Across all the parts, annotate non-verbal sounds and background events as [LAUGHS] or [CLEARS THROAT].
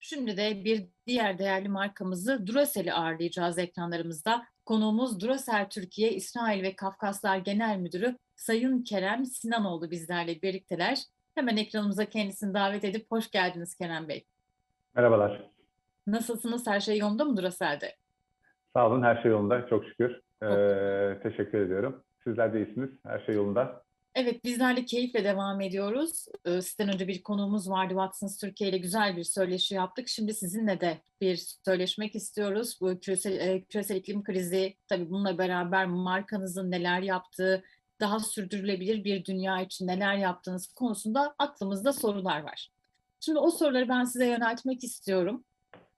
Şimdi de bir diğer değerli markamızı Duracel'i ağırlayacağız ekranlarımızda. Konuğumuz Duracell Türkiye, İsrail ve Kafkaslar Genel Müdürü Sayın Kerem Sinanoğlu bizlerle birlikteler. Hemen ekranımıza kendisini davet edip hoş geldiniz Kerem Bey. Merhabalar. Nasılsınız? Her şey yolunda mı Duracell'de? Sağ olun, her şey yolunda. Çok şükür. Ee, teşekkür ediyorum. Sizler de iyisiniz. Her şey yolunda. Evet, bizler de keyifle devam ediyoruz. Ee, Sizden önce bir konuğumuz vardı. Watsons Türkiye ile güzel bir söyleşi yaptık. Şimdi sizinle de bir söyleşmek istiyoruz. Bu küresel, e, küresel iklim krizi, tabii bununla beraber markanızın neler yaptığı, daha sürdürülebilir bir dünya için neler yaptığınız konusunda aklımızda sorular var. Şimdi o soruları ben size yöneltmek istiyorum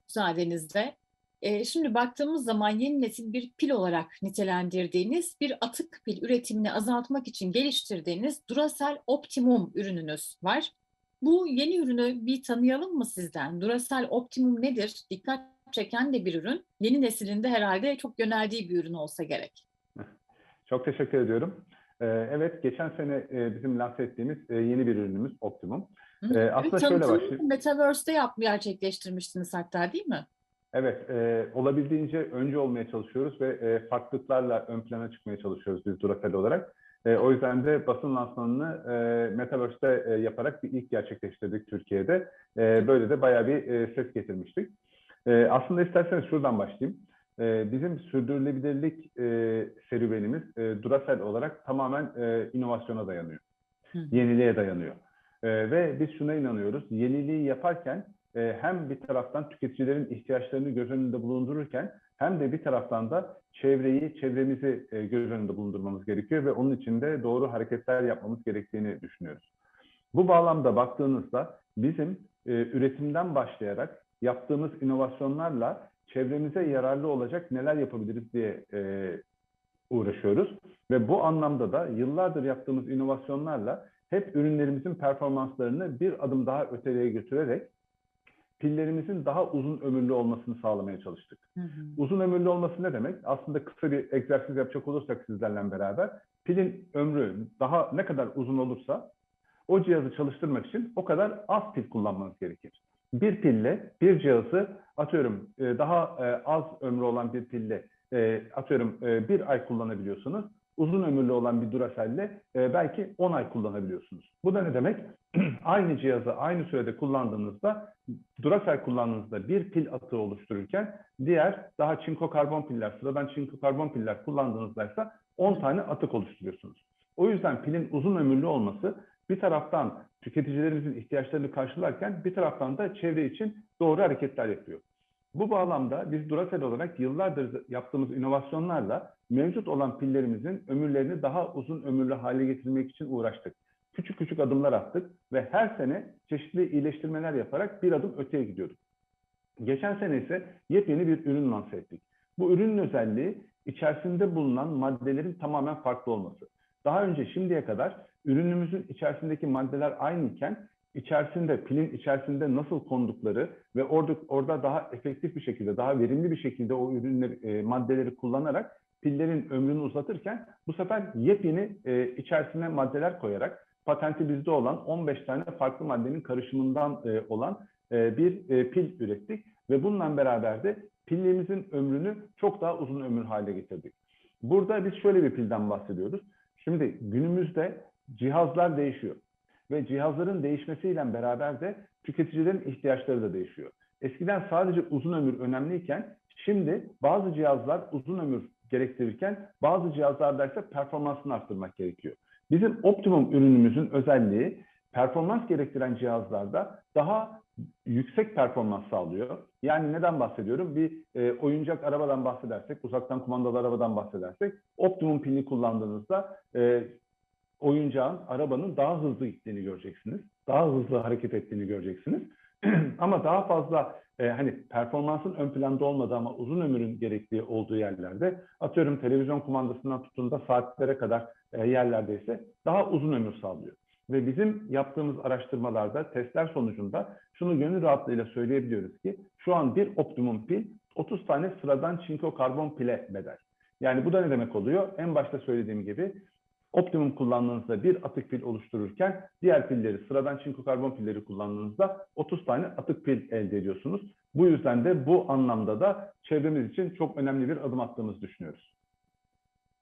müsaadenizle. Şimdi baktığımız zaman yeni nesil bir pil olarak nitelendirdiğiniz bir atık pil üretimini azaltmak için geliştirdiğiniz Duracell Optimum ürününüz var. Bu yeni ürünü bir tanıyalım mı sizden? Duracell Optimum nedir? Dikkat çeken de bir ürün. Yeni neslinde herhalde çok yöneldiği bir ürün olsa gerek. [LAUGHS] Çok teşekkür ediyorum. Evet, geçen sene bizim lanse ettiğimiz yeni bir ürünümüz Optimum. Hı? Aslında şöyle başlayayım. Metaverse'de yap, gerçekleştirmiştiniz hatta değil mi? Evet, e, olabildiğince önce olmaya çalışıyoruz ve e, farklılıklarla ön plana çıkmaya çalışıyoruz biz Duracell olarak. E, o yüzden de basın lansmanını e, Metaverse'de e, yaparak bir ilk gerçekleştirdik Türkiye'de. E, böyle de bayağı bir e, ses getirmiştik. E, aslında isterseniz şuradan başlayayım. E, bizim sürdürülebilirlik e, serüvenimiz e, Duracell olarak tamamen e, inovasyona dayanıyor. Hı. Yeniliğe dayanıyor. E, ve biz şuna inanıyoruz. Yeniliği yaparken e, hem bir taraftan tüketicilerin ihtiyaçlarını göz önünde bulundururken hem de bir taraftan da çevreyi, çevremizi e, göz önünde bulundurmamız gerekiyor ve onun için de doğru hareketler yapmamız gerektiğini düşünüyoruz. Bu bağlamda baktığınızda bizim e, üretimden başlayarak yaptığımız inovasyonlarla çevremize yararlı olacak neler yapabiliriz diye e, uğraşıyoruz. Ve bu anlamda da yıllardır yaptığımız inovasyonlarla hep ürünlerimizin performanslarını bir adım daha öteye götürerek pillerimizin daha uzun ömürlü olmasını sağlamaya çalıştık. Hı hı. Uzun ömürlü olması ne demek? Aslında kısa bir egzersiz yapacak olursak sizlerle beraber pilin ömrü daha ne kadar uzun olursa o cihazı çalıştırmak için o kadar az pil kullanmanız gerekir. Bir pille bir cihazı atıyorum e, daha e, az ömrü olan bir pille e, atıyorum bir ay kullanabiliyorsunuz. Uzun ömürlü olan bir Duracell'le e, belki 10 ay kullanabiliyorsunuz. Bu da ne demek? [CLEARS THROAT] aynı cihazı aynı sürede kullandığınızda Duracell kullandığınızda bir pil atığı oluştururken diğer daha çinko karbon piller, sıradan çinko karbon piller kullandığınızda ise 10 tane atık oluşturuyorsunuz. O yüzden pilin uzun ömürlü olması bir taraftan tüketicilerimizin ihtiyaçlarını karşılarken bir taraftan da çevre için doğru hareketler yapıyor. Bu bağlamda biz Duracell olarak yıllardır yaptığımız inovasyonlarla mevcut olan pillerimizin ömürlerini daha uzun ömürlü hale getirmek için uğraştık. Küçük küçük adımlar attık ve her sene çeşitli iyileştirmeler yaparak bir adım öteye gidiyorduk. Geçen sene ise yepyeni bir ürün lanse ettik. Bu ürünün özelliği içerisinde bulunan maddelerin tamamen farklı olması. Daha önce şimdiye kadar ürünümüzün içerisindeki maddeler aynıyken içerisinde pilin içerisinde nasıl kondukları ve orada orada daha efektif bir şekilde, daha verimli bir şekilde o ürünleri e, maddeleri kullanarak pillerin ömrünü uzatırken bu sefer yepyeni e, içerisine maddeler koyarak patenti bizde olan 15 tane farklı maddenin karışımından e, olan e, bir e, pil ürettik ve bununla beraber de pillimizin ömrünü çok daha uzun ömür hale getirdik. Burada biz şöyle bir pilden bahsediyoruz. Şimdi günümüzde cihazlar değişiyor ve cihazların değişmesiyle beraber de tüketicilerin ihtiyaçları da değişiyor. Eskiden sadece uzun ömür önemliyken şimdi bazı cihazlar uzun ömür gerektirirken bazı cihazlarda ise performansını arttırmak gerekiyor. Bizim optimum ürünümüzün özelliği performans gerektiren cihazlarda daha yüksek performans sağlıyor. Yani neden bahsediyorum? Bir e, oyuncak arabadan bahsedersek, uzaktan kumandalı arabadan bahsedersek, optimum pilini kullandığınızda e, oyuncağın, arabanın daha hızlı gittiğini göreceksiniz. Daha hızlı hareket ettiğini göreceksiniz. [CLEARS THROAT] ama daha fazla e, hani performansın ön planda olmadığı ama uzun ömrün gerektiği olduğu yerlerde atıyorum televizyon kumandasından tutun da saatlere kadar e, yerlerde ise daha uzun ömür sağlıyor. Ve bizim yaptığımız araştırmalarda, testler sonucunda şunu gönül rahatlığıyla söyleyebiliyoruz ki şu an bir optimum pil 30 tane sıradan çinko karbon pile bedel. Yani bu da ne demek oluyor? En başta söylediğim gibi Optimum kullandığınızda bir atık pil oluştururken diğer pilleri sıradan çinko karbon pilleri kullandığınızda 30 tane atık pil elde ediyorsunuz. Bu yüzden de bu anlamda da çevremiz için çok önemli bir adım attığımızı düşünüyoruz.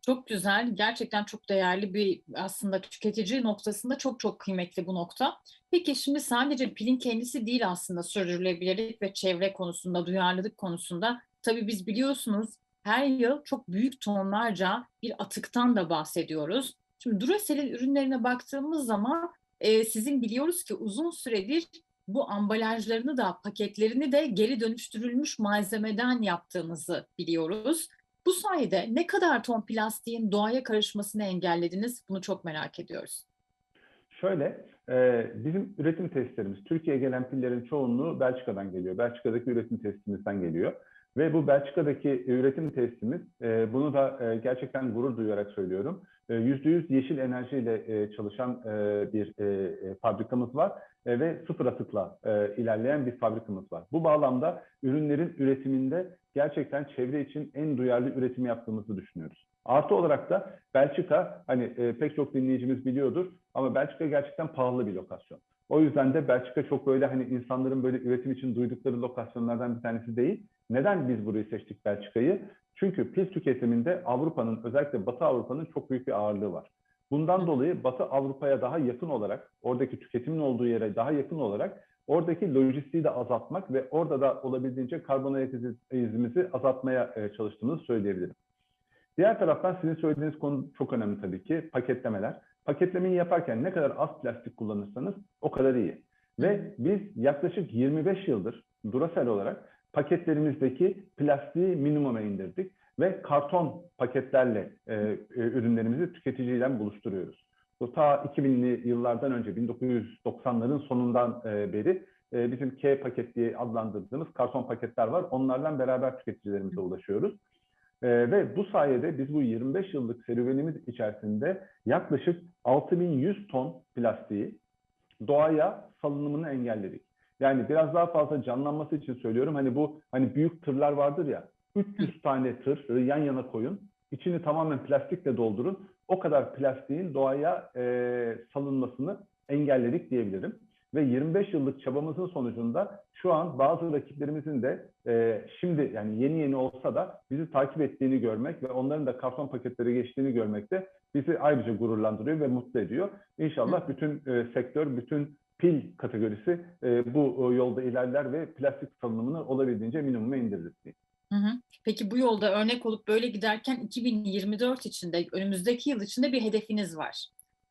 Çok güzel. Gerçekten çok değerli bir aslında tüketici noktasında çok çok kıymetli bu nokta. Peki şimdi sadece pilin kendisi değil aslında sürdürülebilirlik ve çevre konusunda, duyarlılık konusunda. Tabii biz biliyorsunuz her yıl çok büyük tonlarca bir atıktan da bahsediyoruz. Şimdi Duracell'in ürünlerine baktığımız zaman e, sizin biliyoruz ki uzun süredir bu ambalajlarını da paketlerini de geri dönüştürülmüş malzemeden yaptığınızı biliyoruz. Bu sayede ne kadar ton plastiğin doğaya karışmasını engellediniz? Bunu çok merak ediyoruz. Şöyle, e, bizim üretim testlerimiz, Türkiye'ye gelen pillerin çoğunluğu Belçika'dan geliyor. Belçika'daki üretim testimizden geliyor. Ve bu Belçika'daki üretim testimiz, e, bunu da e, gerçekten gurur duyarak söylüyorum. %100 yeşil enerjiyle çalışan bir fabrikamız var ve sıfır atıkla ilerleyen bir fabrikamız var. Bu bağlamda ürünlerin üretiminde gerçekten çevre için en duyarlı üretim yaptığımızı düşünüyoruz. Artı olarak da Belçika, hani pek çok dinleyicimiz biliyordur ama Belçika gerçekten pahalı bir lokasyon. O yüzden de Belçika çok böyle hani insanların böyle üretim için duydukları lokasyonlardan bir tanesi değil. Neden biz burayı seçtik Belçika'yı? Çünkü pil tüketiminde Avrupa'nın özellikle Batı Avrupa'nın çok büyük bir ağırlığı var. Bundan dolayı Batı Avrupa'ya daha yakın olarak, oradaki tüketimin olduğu yere daha yakın olarak oradaki lojistiği de azaltmak ve orada da olabildiğince karbon ayak izimizi azaltmaya e, çalıştığımızı söyleyebilirim. Diğer taraftan sizin söylediğiniz konu çok önemli tabii ki paketlemeler. Paketlemeyi yaparken ne kadar az plastik kullanırsanız o kadar iyi. Ve biz yaklaşık 25 yıldır Duracell olarak paketlerimizdeki plastiği minimuma indirdik ve karton paketlerle e, e, ürünlerimizi tüketiciyle buluşturuyoruz. Bu ta 2000'li yıllardan önce 1990'ların sonundan e, beri e, bizim K paket diye adlandırdığımız karton paketler var. Onlarla beraber tüketicilerimize ulaşıyoruz. E, ve bu sayede biz bu 25 yıllık serüvenimiz içerisinde yaklaşık 6100 ton plastiği doğaya salınımını engelledik. Yani biraz daha fazla canlanması için söylüyorum. Hani bu hani büyük tırlar vardır ya. 300 tane tır yan yana koyun. İçini tamamen plastikle doldurun. O kadar plastiğin doğaya e, salınmasını engelledik diyebilirim. Ve 25 yıllık çabamızın sonucunda şu an bazı rakiplerimizin de e, şimdi yani yeni yeni olsa da bizi takip ettiğini görmek ve onların da karton paketleri geçtiğini görmek de bizi ayrıca gururlandırıyor ve mutlu ediyor. İnşallah bütün e, sektör, bütün pil kategorisi e, bu yolda ilerler ve plastik salınımını olabildiğince minimuma. Hı hı. Peki bu yolda örnek olup böyle giderken 2024 içinde önümüzdeki yıl içinde bir hedefiniz var.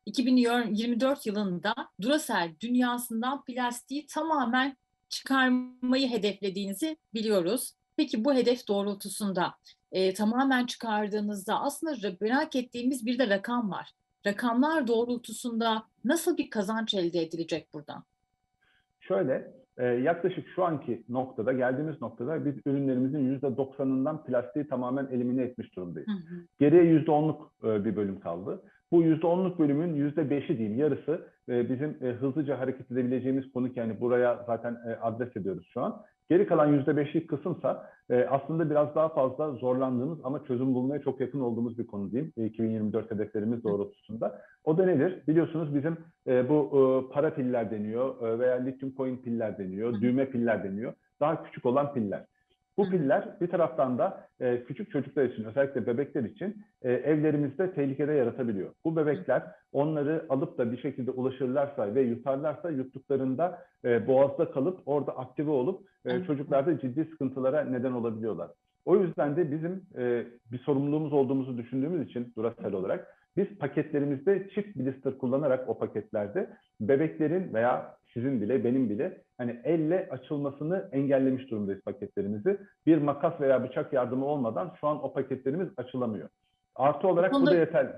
2024 yılında Duracell dünyasından plastiği tamamen çıkarmayı hedeflediğinizi biliyoruz. Peki bu hedef doğrultusunda e, tamamen çıkardığınızda aslında merak ettiğimiz bir de rakam var rakamlar doğrultusunda nasıl bir kazanç elde edilecek buradan? Şöyle, e, yaklaşık şu anki noktada, geldiğimiz noktada biz ürünlerimizin %90'ından plastiği tamamen elimine etmiş durumdayız. Hı hı. Geriye %10'luk e, bir bölüm kaldı. Bu %10'luk bölümün %5'i diyeyim, yarısı e, bizim e, hızlıca hareket edebileceğimiz konu ki yani buraya zaten e, adres ediyoruz şu an. Geri kalan %5'lik kısımsa aslında biraz daha fazla zorlandığımız ama çözüm bulmaya çok yakın olduğumuz bir konu diyeyim. E, 2024 hedeflerimiz doğrultusunda. O da nedir? Biliyorsunuz bizim bu para piller deniyor veya lityum coin piller deniyor, düğme piller deniyor. Daha küçük olan piller. Bu piller bir taraftan da e, küçük çocuklar için özellikle bebekler için e, evlerimizde tehlikede yaratabiliyor. Bu bebekler onları alıp da bir şekilde ulaşırlarsa ve yutarlarsa yuttuklarında e, boğazda kalıp orada aktive olup e, çocuklarda ciddi sıkıntılara neden olabiliyorlar. O yüzden de bizim e, bir sorumluluğumuz olduğumuzu düşündüğümüz için Duracell olarak biz paketlerimizde çift blister kullanarak o paketlerde bebeklerin veya sizin bile benim bile hani elle açılmasını engellemiş durumdayız paketlerimizi. Bir makas veya bıçak yardımı olmadan şu an o paketlerimiz açılamıyor. Artı olarak konuda, bu da yeterli.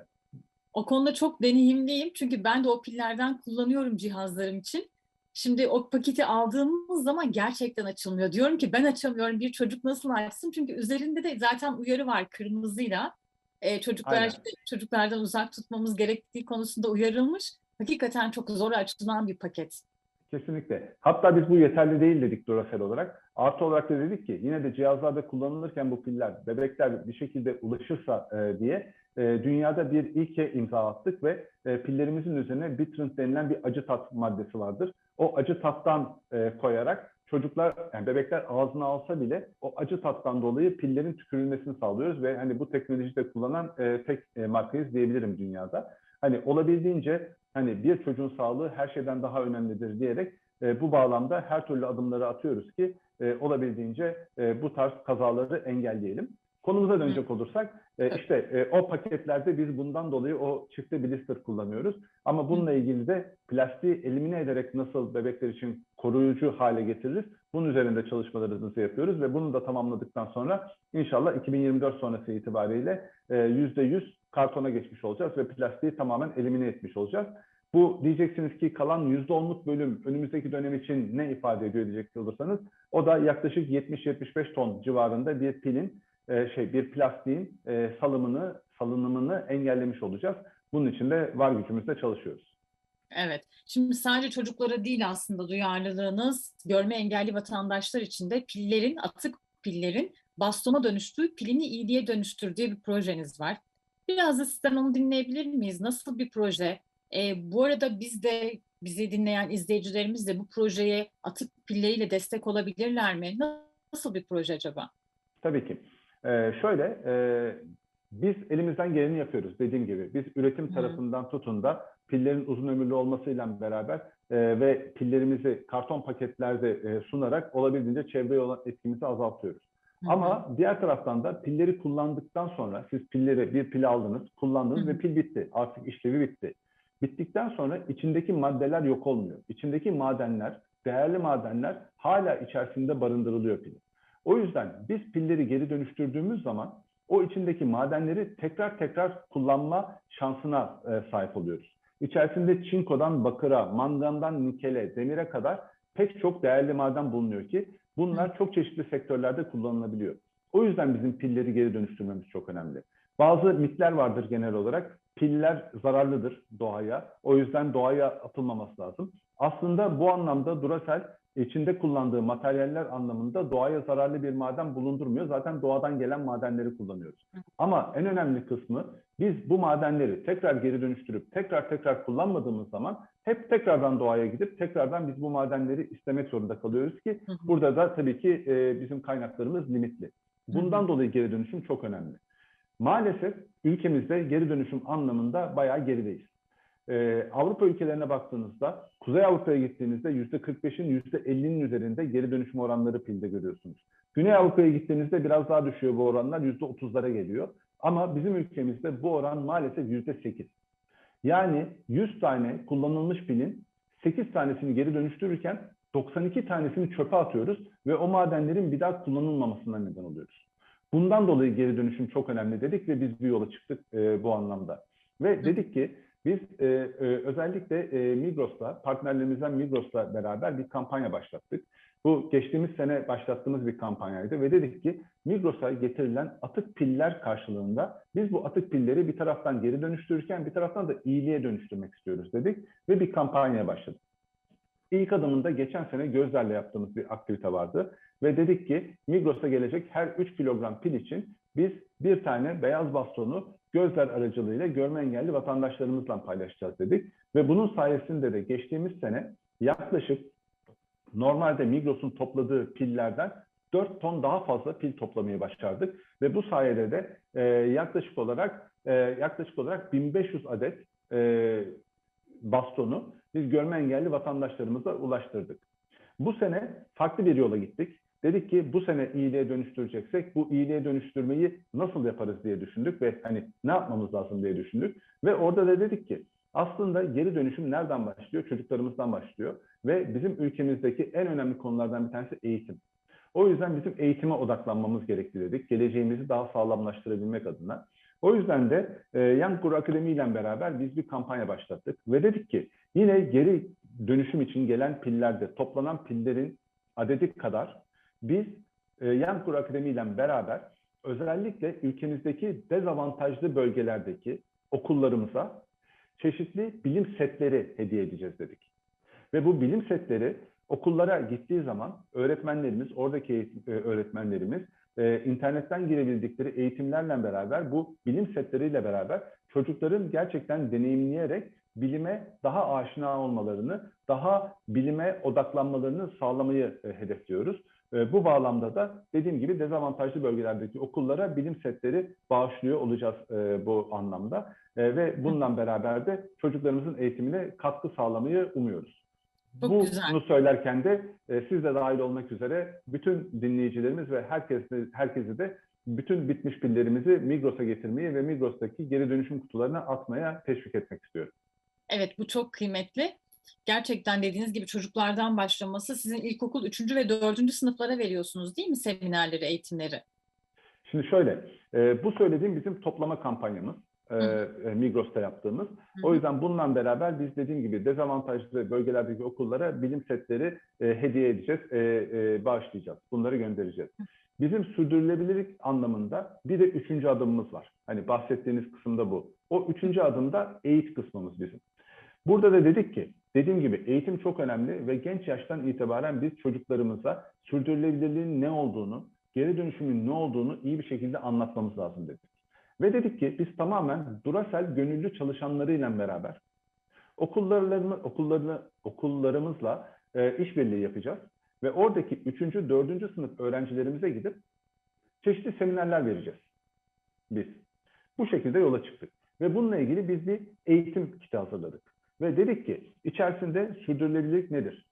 O konuda çok deneyimliyim çünkü ben de o pillerden kullanıyorum cihazlarım için. Şimdi o paketi aldığımız zaman gerçekten açılmıyor. Diyorum ki ben açamıyorum bir çocuk nasıl açsın? Çünkü üzerinde de zaten uyarı var kırmızıyla. Ee, çocuklar işte, çocuklardan uzak tutmamız gerektiği konusunda uyarılmış. Hakikaten çok zor açılan bir paket. Kesinlikle. Hatta biz bu yeterli değil dedik Duracell olarak. Artı olarak da dedik ki yine de cihazlarda kullanılırken bu piller bebekler bir şekilde ulaşırsa e, diye e, dünyada bir ilke imza attık ve e, pillerimizin üzerine bitrint denilen bir acı tat maddesi vardır. O acı tattan e, koyarak çocuklar, yani bebekler ağzına alsa bile o acı tattan dolayı pillerin tükürülmesini sağlıyoruz ve hani bu teknolojiyi de kullanan e, tek e, markayız diyebilirim dünyada. Hani olabildiğince hani bir çocuğun sağlığı her şeyden daha önemlidir diyerek e, bu bağlamda her türlü adımları atıyoruz ki e, olabildiğince e, bu tarz kazaları engelleyelim. Konumuza dönecek olursak e, işte e, o paketlerde biz bundan dolayı o çifte blister kullanıyoruz. Ama bununla ilgili de plastiği elimine ederek nasıl bebekler için koruyucu hale getiririz? Bunun üzerinde çalışmalarımızı yapıyoruz ve bunu da tamamladıktan sonra inşallah 2024 sonrası itibariyle %100 kartona geçmiş olacağız ve plastiği tamamen elimine etmiş olacağız. Bu diyeceksiniz ki kalan %10'luk bölüm önümüzdeki dönem için ne ifade ediyor diyecek olursanız o da yaklaşık 70-75 ton civarında bir pilin e, şey bir plastiğin e, salımını salınımını engellemiş olacağız. Bunun için de var gücümüzle çalışıyoruz. Evet. Şimdi sadece çocuklara değil aslında duyarlılığınız görme engelli vatandaşlar için de pillerin, atık pillerin bastona dönüştüğü, pilini iyiliğe dönüştürdüğü bir projeniz var. Biraz da sizden onu dinleyebilir miyiz? Nasıl bir proje? E, bu arada biz de bizi dinleyen izleyicilerimiz de bu projeye atık pilleriyle destek olabilirler mi? Nasıl bir proje acaba? Tabii ki. Ee, şöyle, e, biz elimizden geleni yapıyoruz dediğim gibi. Biz üretim tarafından tutun da pillerin uzun ömürlü olmasıyla beraber e, ve pillerimizi karton paketlerde e, sunarak olabildiğince çevreye olan etkimizi azaltıyoruz. Hı. Ama diğer taraftan da pilleri kullandıktan sonra siz pilleri bir pil aldınız, kullandınız Hı. ve pil bitti. Artık işlevi bitti. Bittikten sonra içindeki maddeler yok olmuyor. İçindeki madenler, değerli madenler hala içerisinde barındırılıyor pilin. O yüzden biz pilleri geri dönüştürdüğümüz zaman o içindeki madenleri tekrar tekrar kullanma şansına e, sahip oluyoruz. İçerisinde çinkodan bakıra, mangandan nikele, demire kadar pek çok değerli maden bulunuyor ki bunlar çok çeşitli sektörlerde kullanılabiliyor. O yüzden bizim pilleri geri dönüştürmemiz çok önemli. Bazı mitler vardır genel olarak. Piller zararlıdır doğaya. O yüzden doğaya atılmaması lazım. Aslında bu anlamda Duracell içinde kullandığı materyaller anlamında doğaya zararlı bir maden bulundurmuyor. Zaten doğadan gelen madenleri kullanıyoruz. Ama en önemli kısmı biz bu madenleri tekrar geri dönüştürüp tekrar tekrar kullanmadığımız zaman hep tekrardan doğaya gidip tekrardan biz bu madenleri istemek zorunda kalıyoruz ki burada da tabii ki e, bizim kaynaklarımız limitli. Bundan dolayı geri dönüşüm çok önemli. Maalesef ülkemizde geri dönüşüm anlamında bayağı gerideyiz. Ee, Avrupa ülkelerine baktığınızda, Kuzey Avrupa'ya gittiğinizde %45'in %50'nin üzerinde geri dönüşüm oranları pilde görüyorsunuz. Güney Avrupa'ya gittiğinizde biraz daha düşüyor bu oranlar, %30'lara geliyor. Ama bizim ülkemizde bu oran maalesef %8. Yani 100 tane kullanılmış pilin 8 tanesini geri dönüştürürken 92 tanesini çöpe atıyoruz ve o madenlerin bir daha kullanılmamasına neden oluyoruz. Bundan dolayı geri dönüşüm çok önemli dedik ve biz bir yola çıktık e, bu anlamda. Ve dedik ki biz e, e, özellikle e, Migros'la, partnerlerimizden Migros'la beraber bir kampanya başlattık. Bu geçtiğimiz sene başlattığımız bir kampanyaydı ve dedik ki Migros'a getirilen atık piller karşılığında biz bu atık pilleri bir taraftan geri dönüştürürken bir taraftan da iyiliğe dönüştürmek istiyoruz dedik ve bir kampanya başladık. İlk adımında geçen sene gözlerle yaptığımız bir aktivite vardı ve dedik ki Migros'a gelecek her 3 kilogram pil için biz bir tane beyaz bastonu gözler aracılığıyla görme engelli vatandaşlarımızla paylaşacağız dedik. Ve bunun sayesinde de geçtiğimiz sene yaklaşık normalde Migros'un topladığı pillerden 4 ton daha fazla pil toplamayı başardık ve bu sayede de e, yaklaşık olarak e, yaklaşık olarak 1500 adet e, bastonu biz görme engelli vatandaşlarımıza ulaştırdık. Bu sene farklı bir yola gittik. Dedik ki bu sene iyiliğe dönüştüreceksek bu iyiliğe dönüştürmeyi nasıl yaparız diye düşündük ve hani ne yapmamız lazım diye düşündük. Ve orada da dedik ki aslında geri dönüşüm nereden başlıyor? Çocuklarımızdan başlıyor. Ve bizim ülkemizdeki en önemli konulardan bir tanesi eğitim. O yüzden bizim eğitime odaklanmamız gerekli dedik. Geleceğimizi daha sağlamlaştırabilmek adına. O yüzden de e, Guru Akademi ile beraber biz bir kampanya başlattık. Ve dedik ki yine geri dönüşüm için gelen pillerde toplanan pillerin adedi kadar biz e, Yankur Akademi ile beraber özellikle ülkemizdeki dezavantajlı bölgelerdeki okullarımıza çeşitli bilim setleri hediye edeceğiz dedik. Ve bu bilim setleri Okullara gittiği zaman öğretmenlerimiz, oradaki eğitim- e, öğretmenlerimiz e, internetten girebildikleri eğitimlerle beraber bu bilim setleriyle beraber çocukların gerçekten deneyimleyerek bilime daha aşina olmalarını, daha bilime odaklanmalarını sağlamayı e, hedefliyoruz. E, bu bağlamda da dediğim gibi dezavantajlı bölgelerdeki okullara bilim setleri bağışlıyor olacağız e, bu anlamda. E, ve bununla beraber de çocuklarımızın eğitimine katkı sağlamayı umuyoruz. Çok Bu- güzel. Bunu söylerken de e, siz de dahil olmak üzere bütün dinleyicilerimiz ve herkes herkesi de bütün bitmiş pillerimizi Migros'a getirmeyi ve Migros'taki geri dönüşüm kutularına atmaya teşvik etmek istiyorum. Evet bu çok kıymetli. Gerçekten dediğiniz gibi çocuklardan başlaması sizin ilkokul 3. ve 4. sınıflara veriyorsunuz değil mi seminerleri, eğitimleri? Şimdi şöyle, e, bu söylediğim bizim toplama kampanyamız. e, e, Migros'ta yaptığımız. Hı O yüzden bununla beraber biz dediğim gibi dezavantajlı bölgelerdeki okullara bilim setleri e, hediye edeceğiz, e, e, bağışlayacağız. Bunları göndereceğiz. Bizim sürdürülebilirlik anlamında bir de üçüncü adımımız var. Hani bahsettiğiniz kısımda bu. O üçüncü adımda eğit kısmımız bizim. Burada da dedik ki, dediğim gibi eğitim çok önemli ve genç yaştan itibaren biz çocuklarımıza sürdürülebilirliğin ne olduğunu, geri dönüşümün ne olduğunu iyi bir şekilde anlatmamız lazım dedik. Ve dedik ki biz tamamen Duracell gönüllü çalışanlarıyla beraber okullarını, okullarını, okullarımızla e, işbirliği yapacağız. Ve oradaki 3. 4. sınıf öğrencilerimize gidip çeşitli seminerler vereceğiz biz. Bu şekilde yola çıktık. Ve bununla ilgili biz bir eğitim kiti hazırladık. Ve dedik ki içerisinde sürdürülebilirlik nedir?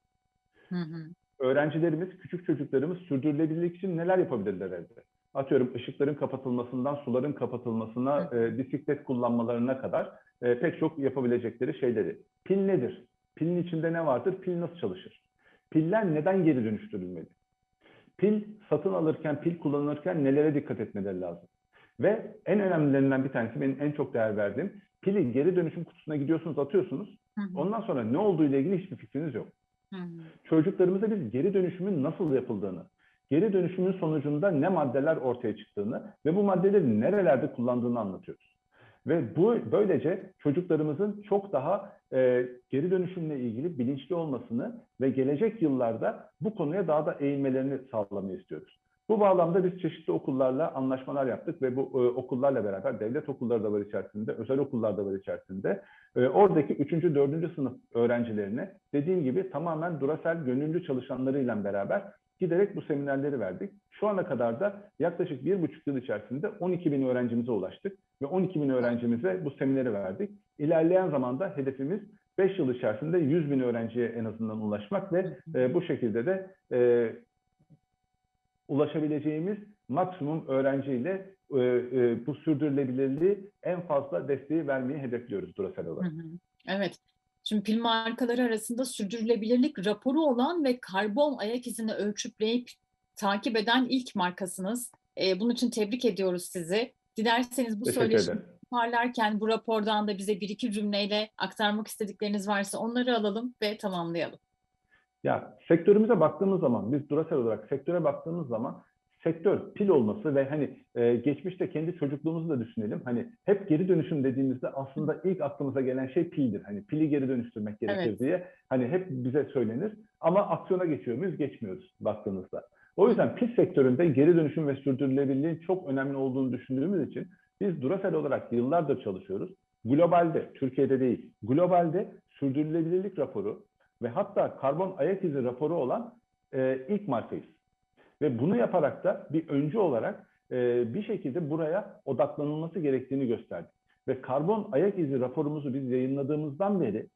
Hı hı. öğrencilerimiz, küçük çocuklarımız sürdürülebilirlik için neler yapabilirler evde? Atıyorum ışıkların kapatılmasından suların kapatılmasına, e, bisiklet kullanmalarına kadar e, pek çok yapabilecekleri şeyleri. Pil nedir? Pilin içinde ne vardır? Pil nasıl çalışır? Piller neden geri dönüştürülmeli? Pil satın alırken, pil kullanılırken nelere dikkat etmeleri lazım? Ve en önemlilerinden bir tanesi benim en çok değer verdiğim pili geri dönüşüm kutusuna gidiyorsunuz, atıyorsunuz. Hı hı. Ondan sonra ne olduğu ile ilgili hiçbir fikriniz yok Hı hı. çocuklarımıza biz geri dönüşümün nasıl yapıldığını, geri dönüşümün sonucunda ne maddeler ortaya çıktığını ve bu maddeleri nerelerde kullandığını anlatıyoruz. Ve bu böylece çocuklarımızın çok daha e, geri dönüşümle ilgili bilinçli olmasını ve gelecek yıllarda bu konuya daha da eğilmelerini sağlamayı istiyoruz. Bu bağlamda biz çeşitli okullarla anlaşmalar yaptık ve bu e, okullarla beraber devlet okulları da var içerisinde, özel okullar da var içerisinde. E, oradaki 3. 4. sınıf öğrencilerine dediğim gibi tamamen Duracell gönüllü çalışanlarıyla beraber giderek bu seminerleri verdik. Şu ana kadar da yaklaşık bir buçuk yıl içerisinde 12 bin öğrencimize ulaştık ve 12 bin öğrencimize bu semineri verdik. İlerleyen zamanda hedefimiz 5 yıl içerisinde 100 bin öğrenciye en azından ulaşmak ve e, bu şekilde de e, ulaşabileceğimiz maksimum öğrenciyle e, e, bu sürdürülebilirliği en fazla desteği vermeyi hedefliyoruz Duracell Hı olarak. hı. Evet. Şimdi pil markaları arasında sürdürülebilirlik raporu olan ve karbon ayak izini ölçüpleyip takip eden ilk markasınız. Ee, bunun için tebrik ediyoruz sizi. Dilerseniz bu söyleşimi ederim. toparlarken bu rapordan da bize bir iki cümleyle aktarmak istedikleriniz varsa onları alalım ve tamamlayalım. Ya sektörümüze baktığımız zaman, biz Duracell olarak sektöre baktığımız zaman sektör pil olması ve hani e, geçmişte kendi çocukluğumuzu da düşünelim. Hani hep geri dönüşüm dediğimizde aslında ilk aklımıza gelen şey pildir. Hani pili geri dönüştürmek gerekir Evet. diye hani hep bize söylenir. Ama aksiyona geçiyor muyuz? Geçmiyoruz baktığınızda. O yüzden pil sektöründe geri dönüşüm ve sürdürülebilirliğin çok önemli olduğunu düşündüğümüz için biz Duracell olarak yıllardır çalışıyoruz. Globalde, Türkiye'de değil, globalde sürdürülebilirlik raporu ve hatta karbon ayak izi raporu olan e, ilk markayız. Ve bunu yaparak da bir öncü olarak e, bir şekilde buraya odaklanılması gerektiğini gösterdik. Ve karbon ayak izi raporumuzu biz yayınladığımızdan beri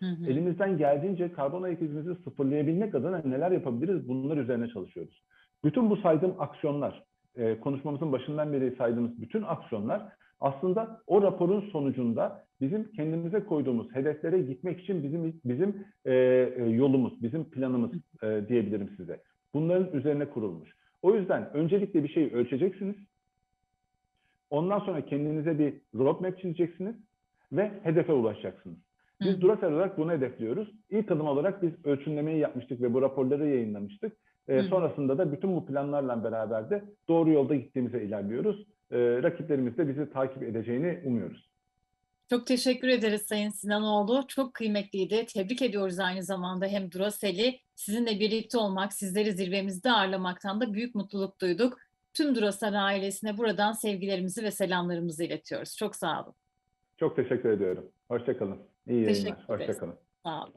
Hı hı. elimizden geldiğince karbon ayak izimizi sıfırlayabilmek adına neler yapabiliriz bunlar üzerine çalışıyoruz. Bütün bu saydığım aksiyonlar, e, konuşmamızın başından beri saydığımız bütün aksiyonlar aslında o raporun sonucunda bizim kendimize koyduğumuz hedeflere gitmek için bizim bizim e, e, yolumuz, bizim planımız e, diyebilirim size. Bunların üzerine kurulmuş. O yüzden öncelikle bir şeyi ölçeceksiniz. Ondan sonra kendinize bir roadmap çizeceksiniz ve hedefe ulaşacaksınız. Biz Hı. Duracell olarak bunu hedefliyoruz. İlk adım olarak biz ölçümlemeyi yapmıştık ve bu raporları yayınlamıştık. Hı. sonrasında da bütün bu planlarla beraber de doğru yolda gittiğimize ilerliyoruz. Ee, rakiplerimiz de bizi takip edeceğini umuyoruz. Çok teşekkür ederiz Sayın Sinanoğlu. Çok kıymetliydi. Tebrik ediyoruz aynı zamanda hem Durasel'i. Sizinle birlikte olmak, sizleri zirvemizde ağırlamaktan da büyük mutluluk duyduk. Tüm Durasel ailesine buradan sevgilerimizi ve selamlarımızı iletiyoruz. Çok sağ olun. Çok teşekkür ediyorum. Hoşçakalın. İyi yayınlar. Hoşçakalın. Sağ olun.